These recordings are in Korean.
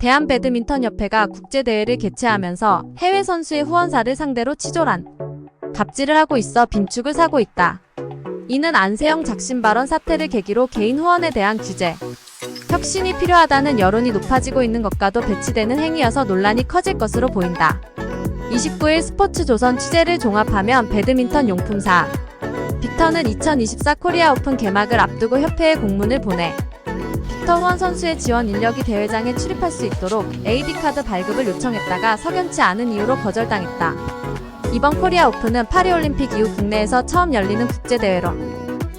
대한 배드민턴 협회가 국제 대회를 개최하면서 해외 선수의 후원사를 상대로 치졸한 갑질을 하고 있어 빈축을 사고 있다. 이는 안세영 작심 발언 사태를 계기로 개인 후원에 대한 규제, 혁신이 필요하다는 여론이 높아지고 있는 것과도 배치되는 행위여서 논란이 커질 것으로 보인다. 29일 스포츠조선 취재를 종합하면 배드민턴 용품사 빅터는 2024 코리아 오픈 개막을 앞두고 협회에 공문을 보내 후원 선수의 지원 인력이 대회장에 출입할 수 있도록 AD카드 발급을 요청했다가 석연치 않은 이유로 거절당했다. 이번 코리아 오픈은 파리올림픽 이후 국내에서 처음 열리는 국제대회로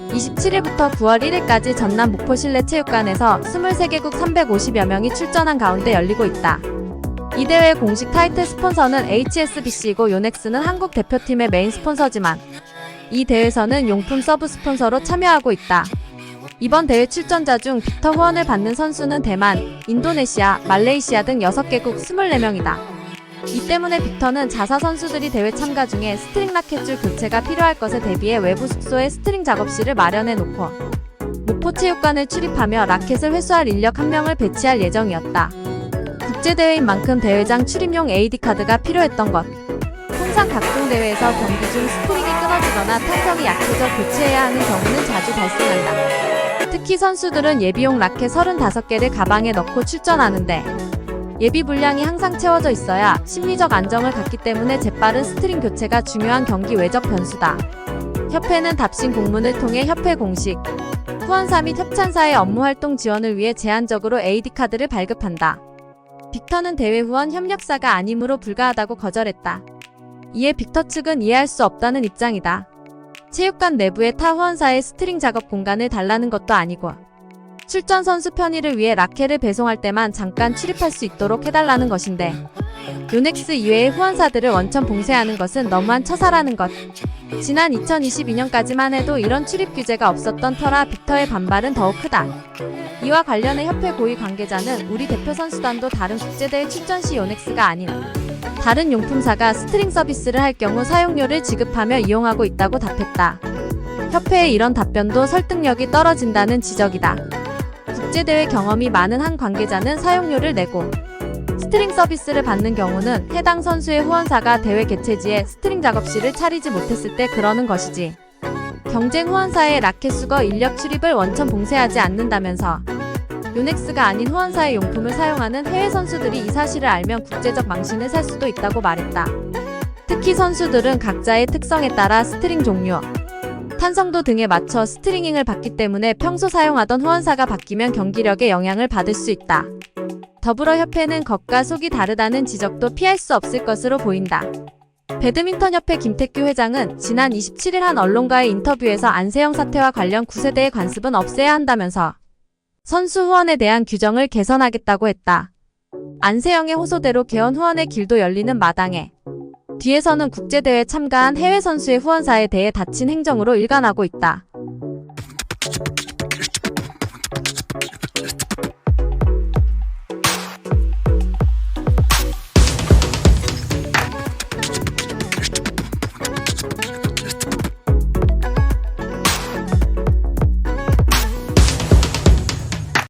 27일부터 9월 1일까지 전남 목포 실내 체육관에서 23개국 350여 명이 출전한 가운데 열리고 있다. 이 대회 공식 타이틀 스폰서는 HSBC이고 요넥스는 한국 대표팀의 메인 스폰서지만 이 대회에서는 용품 서브 스폰서로 참여하고 있다. 이번 대회 출전자 중 빅터 후원을 받는 선수는 대만, 인도네시아, 말레이시아 등 6개국 24명이다. 이 때문에 빅터는 자사 선수들이 대회 참가 중에 스트링 라켓줄 교체가 필요할 것에 대비해 외부 숙소에 스트링 작업실을 마련해 놓고 목포 체육관을 출입하며 라켓을 회수할 인력 한 명을 배치할 예정이었다. 국제대회인 만큼 대회장 출입용 AD 카드가 필요했던 것. 통상 각종 대회에서 경기 중 스프링이 끊어지거나 탄성이 약해져 교체해야 하는 경우는 자주 발생한다. 특히 선수들은 예비용 라켓 35개를 가방에 넣고 출전하는데 예비 분량이 항상 채워져 있어야 심리적 안정을 갖기 때문에 재빠른 스트링 교체가 중요한 경기 외적 변수다. 협회는 답신 공문을 통해 협회 공식 후원사 및 협찬사의 업무 활동 지원을 위해 제한적으로 AD 카드를 발급한다. 빅터는 대회 후원 협력사가 아니므로 불가하다고 거절했다. 이에 빅터 측은 이해할 수 없다는 입장이다. 체육관 내부에 타 후원사의 스트링 작업 공간을 달라는 것도 아니고 출전 선수 편의를 위해 라켓을 배송할 때만 잠깐 출입할 수 있도록 해달라는 것인데 요넥스 이외의 후원사들을 원천 봉쇄하는 것은 너무한 처사라는 것. 지난 2022년까지만 해도 이런 출입 규제가 없었던 터라 빅터의 반발은 더욱 크다. 이와 관련해 협회 고위 관계자는 우리 대표 선수단도 다른 국제대회 출전 시 요넥스가 아닌 다른 용품사가 스트링 서비스를 할 경우 사용료를 지급하며 이용하고 있다고 답했다. 협회의 이런 답변도 설득력이 떨어진다는 지적이다. 국제대회 경험이 많은 한 관계자는 사용료를 내고 스트링 서비스를 받는 경우는 해당 선수의 후원사가 대회 개최지에 스트링 작업실을 차리지 못했을 때 그러는 것이지. 경쟁 후원사의 라켓 수거 인력 출입을 원천 봉쇄하지 않는다면서 요넥스가 아닌 후원사의 용품을 사용하는 해외 선수들이 이 사실을 알면 국제적 망신을 살 수도 있다고 말했다. 특히 선수들은 각자의 특성에 따라 스트링 종류, 탄성도 등에 맞춰 스트링잉을 받기 때문에 평소 사용하던 후원사가 바뀌면 경기력에 영향을 받을 수 있다. 더불어 협회는 겉과 속이 다르다는 지적도 피할 수 없을 것으로 보인다. 배드민턴협회 김태규 회장은 지난 27일 한 언론과의 인터뷰에서 안세영 사태와 관련 9세대의 관습은 없애야 한다면서 선수 후원에 대한 규정을 개선하겠다고 했다. 안세영의 호소대로 개헌 후원의 길도 열리는 마당에 뒤에서는 국제대회 참가한 해외 선수의 후원사에 대해 다친 행정으로 일관하고 있다.